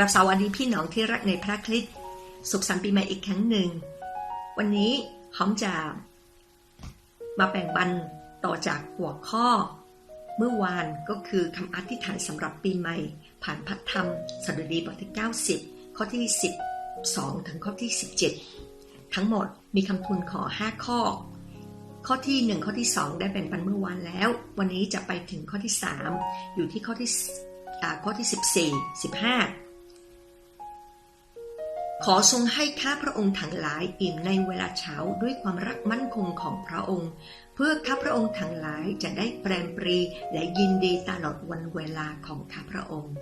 กราบสวัสดีพี่น้องที่รักในพระคริสต์สุขสันต์ปีใหม่อีกครั้งหนึ่ง วันนี้หอมจะมาแบ่งปันต่อจากหัวข้อ เมื่อวานก็คือคำอธิษฐานสำหรับปีใหม่ ผ่านพัฒธรรมสดุดีบทที่ 90 ข้อที่ 12 ถึงข้อที่ 17 ทั้งหมดมีคำทูลขอ 5 ข้อ ข้อที่ 1 ข้อที่ 2 ได้แบ่งปันเมื่อวานแล้ว วันนี้จะไปถึงข้อที่ 3 อยู่ที่ข้อที่ข้อที่ 14 15 ขอทรงให้ข้าพระองค์ทั้งหลายอิ่มในเวลาเช้าด้วยความรักมั่นคงของพระองค์ เพื่อข้าพระองค์ทั้งหลายจะได้แปรมปรีและยินดีตลอดวันเวลาของข้าพระองค์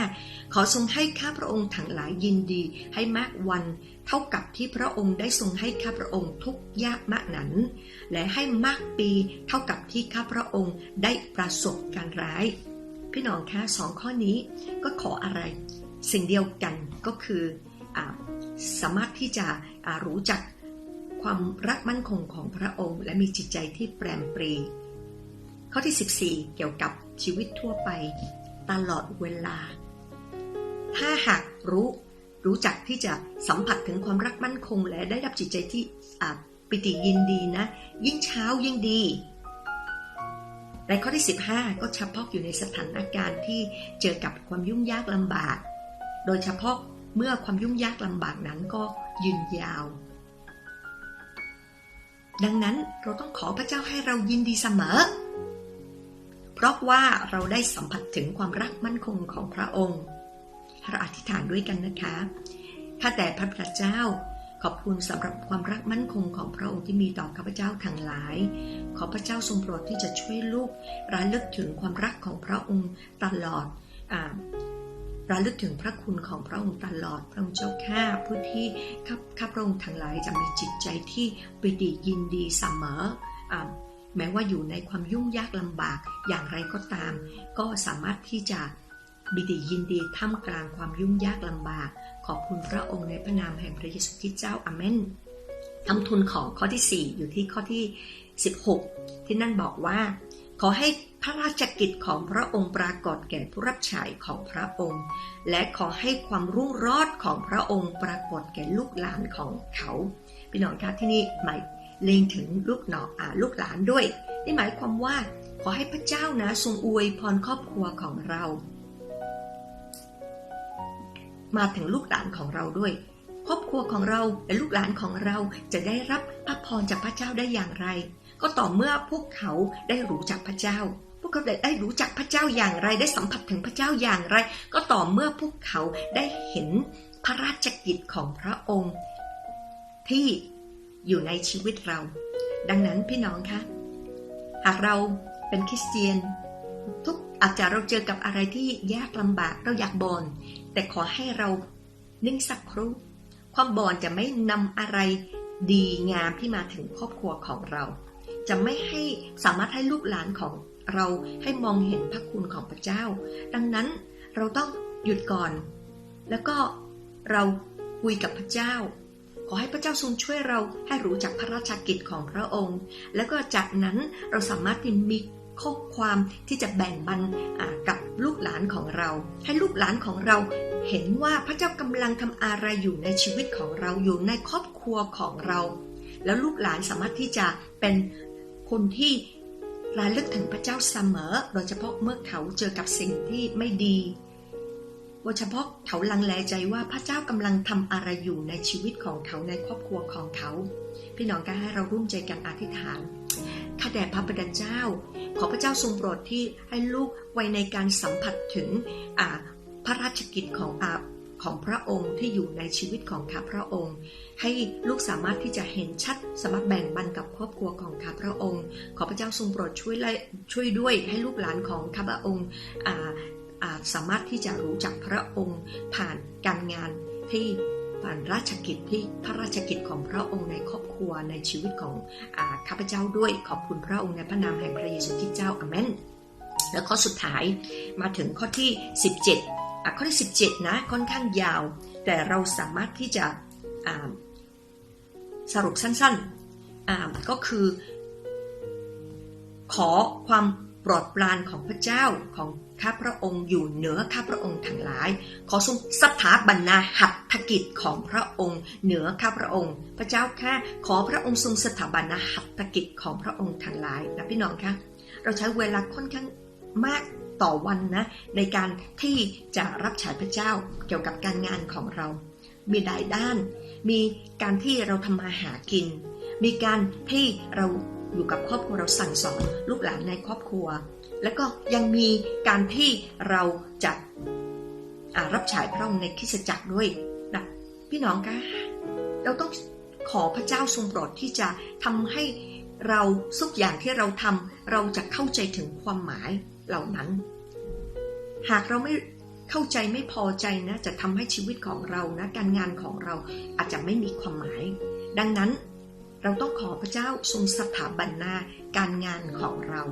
15. ขอทรงให้ข้าพระองค์ทั้งหลายยินดีให้มากวัน เท่ากับที่พระองค์ได้ทรงให้ข้าพระองค์ทุกยากมากนั้น และให้มากปีเท่ากับที่ข้าพระองค์ได้ประสบการร้าย พี่น้องคะสองข้อนี้ก็ขออะไร สิ่งเดียวกันก็คือ สามารถที่จะรู้จักความรักมั่นคงของพระองค์ และมีจิตใจที่แปรมปรี ข้อที่ 14 เกี่ยวกับชีวิตทั่วไปตลอดเวลา ถ้าหากรู้รู้จักที่จะสัมผัสถึงความรักมั่นคง และได้รับจิตใจที่ปิติยินดีนะ ยิ่งเช้ายิ่งดีในข้อที่ 15 ก็เฉพาะอยู่ในสถานการณ์ที่เจอกับความยุ่งยากลำบาก โดยเฉพาะ เมื่อความยุ่งยากลำบากนั้นก็ยืนยาว ดังนั้นเราต้องขอพระเจ้าให้เรายินดีเสมอ เพราะว่าเราได้สัมผัสถึงความรักมั่นคงของพระองค์เราอธิษฐานด้วยกันนะคะข้าแต่พระพระเจ้าขอบคุณสำหรับความรักมั่นคงของพระองค์ที่มีต่อข้าพเจ้าทั้งหลาย ขอพระเจ้าทรงโปรดที่จะช่วยลูกระลึกถึงความรักของพระองค์ตลอดอา ระลึกถึงพระคุณของพระองค์ตลอดพระองค์เจ้าข้าผู้ที่ข้าข้าพระองค์ทั้งหลายจะมีจิตใจที่ปิติยินดีเสมออแม้ว่าอยู่ในความยุ่งยากลำบากอย่างไรก็ตาม ก็สามารถที่จะบิติยินดีท่ามกลางความยุ่งยากลำบาก ขอบคุณพระองค์ในพระนามแห่งพระเยซูคริสต์เจ้าอาเมนคำทุนของข้อที่ 4 อยู่ที่ข้อที่ 16 ที่นั่นบอกว่า ขอให้พระราชกิจของพระองค์ปรากฏแก่ผู้รับใช้ของพระองค์ และขอให้ความรุ่งรอดของพระองค์ปรากฏแก่ลูกหลานของเขาพี่น้องคะที่นี่หมายเล็งถึงลูกหนออาลูกหลานด้วยนี่หมายความว่าขอให้พระเจ้านะทรงอวยพรครอบครัวของเรา มาถึงลูกหลานของเราด้วยครอบครัวของเราและลูกหลานของเราจะได้รับพระพรจากพระเจ้าได้อย่างไร ก็ต่อเมื่อพวกเขาได้รู้จักพระเจ้า พวกเขาได้รู้จักพระเจ้าอย่างไร ได้สัมผัสถึงพระเจ้าอย่างไร ก็ต่อเมื่อพวกเขาได้เห็นพระราชกิจของพระองค์ ที่อยู่ในชีวิตเรา ดังนั้นพี่น้องคะ หากเราเป็นคริสเตียน ทุกอาจจะเราเจอกับอะไรที่ยากลำบากเราอยากบน่นแต่ขอให้เรานิ่งสักครู่ ความบ่นจะไม่นำอะไรดีงามที่มาถึงครอบครัวของเรา จะไม่ให้สามารถให้ลูกหลานของเราให้มองเห็นพระคุณของพระเจ้า ดังนั้นเราต้องหยุดก่อน แล้วก็เราคุยกับพระเจ้า ขอให้พระเจ้าทรงช่วยเราให้รู้จักพระราชกิจของพระองค์ แล้วก็จากนั้นเราสามารถที่มีข้อความที่จะแบ่งบันกับลูกหลานของเรา ให้ลูกหลานของเราเห็นว่าพระเจ้ากำลังทำอะไรอยู่ในชีวิตของเราอยู่ในครอบครัวของเรา แล้วลูกหลานสามารถที่จะเป็น คนที่ระลึกถึงพระเจ้าเสมอ โดยเฉพาะเมื่อเขาเจอกับสิ่งที่ไม่ดีโดยเฉพาะเขาลังเลใจว่าพระเจ้ากำลังทำอะไรอยู่ในชีวิตของเขาในครอบครัวของเขา พี่น้องก็ให้เราร่วมใจกันอธิษฐานข้าแต่พระบิดาเจ้า ขอพระเจ้าทรงโปรดที่ให้ลูกไวในการสัมผัสถึงพระราชกิจของอา ของพระองค์ที่อยู่ในชีวิตของข้าพระองค์ ให้ลูกสามารถที่จะเห็นชัดสามารถแบ่งบันกับครอบครัวของข้าพระองค์ ขอพระเจ้าทรงโปรดช่วยช่วยด้วยให้ลูกหลานของข้าพระองค์สามารถที่จะรู้จักพระองค์ผ่านการงานที่ผ่านราชกิจที่พระราชกิจของพระองค์ในครอบครัวในชีวิตของอข้าพเจ้าด้วยขอบคุณพระองค์ในพระนามแห่งพระเยซูคริสต์เจ้าอาเมนแล้วข้อสุดท้ายมาถึงข้อที่ 17 ข้อที่ 17 นะค่อนข้างยาว แต่เราสามารถที่จะสรุปสั้นๆก็คือ ขอความโปรดปรานของพระเจ้าของข้าพระองค์อยู่เหนือข้าพระองค์ทั้งหลาย ขอทรงสถาบันนาหัตถกิจของพระองค์ เหนือข้าพระองค์ พระเจ้าข้าขอพระองค์ทรงสถาบันนาหัตถกิจของพระองค์ทั้งหลายนะพี่น้องคะเราใช้เวลาค่อนข้างมาก ต่อวันนะ ในการที่จะรับใช้พระเจ้าเกี่ยวกับการงานของเรา มีหลายด้าน มีการที่เราทำมาหากิน มีการที่เราอยู่กับครอบครัวเราสั่งสอนลูกหลานในครอบครัว แล้วก็ยังมีการที่เราจะรับใช้พระองค์ในคริสตจักรด้วยนะพี่น้องคะเราต้องขอพระเจ้าทรงโปรดที่จะทำให้เราทุกอย่างที่เราทำเราจะเข้าใจถึงความหมาย เหล่านั้น หากเราไม่เข้าใจไม่พอใจนะจะทำให้ชีวิตของเรานะการงานของเราอาจจะไม่มีความหมาย ดังนั้นเราต้องขอพระเจ้าทรงสถาบันนาการงานของเรา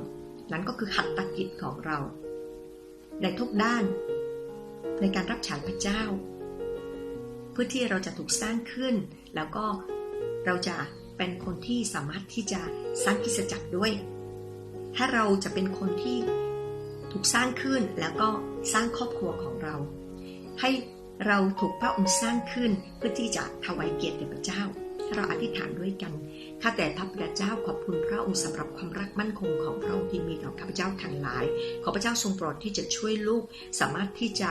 นั้นก็คือหัตถกิจของเรา ในทุกด้าน ในการรับใช้พระเจ้า เพื่อที่เราจะถูกสร้างขึ้น แล้วก็เราจะเป็นคนที่สามารถที่จะสร้างคิสจักรด้วย ถ้าเราจะเป็นคนที่ ถูกสร้างขึ้นแล้วก็สร้างครอบครัวของเรา ให้เราถูกพระองค์สร้างขึ้นเพื่อที่จะถวายเกียรติแด่พระเจ้า เราอธิษฐานด้วยกันข้าแต่พระบิดาเจ้าขอบคุณพระองค์สำหรับความรักมั่นคงของพระองค์ที่มีต่อข้าพเจ้าทั้งหลาย ขอพระเจ้าทรงโปรดที่จะช่วยลูกสามารถที่จะ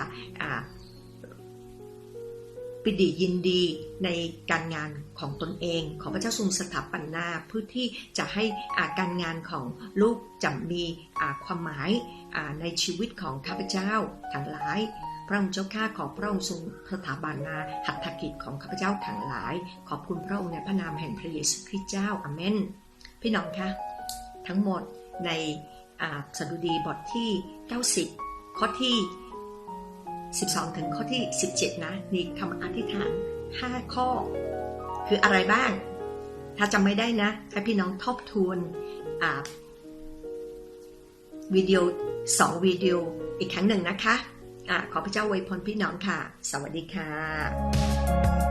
ปิดียินดีในการงานของตนเอง ขอพระเจ้าทรงสถาปนาเพื่อที่จะให้อาการงานของลูกจะมีความหมายในชีวิตของข้าพเจ้าทั้งหลาย พระองค์เจ้าข้าขอพระองค์ทรงสถาบันนาหัตถกิจของข้าพเจ้าทั้งหลาย ขอบคุณพระองค์ในพระนามแห่งพระเยซูคริสต์เจ้าอาเมนพี่น้องคะทั้งหมดในสดุดีบทที่ 90 ข้อที่ 12 ถึงข้อที่ 17 นะมีคำอธิษฐาน 5 ข้อ คืออะไรบ้าง ถ้าจำไม่ได้นะให้พี่น้องทบทวนวิดีโอ 2 วิดีโออีกครั้งหนึ่งนะคะอะขอพระเจ้าอวยพรพี่น้องค่ะ สวัสดีค่ะ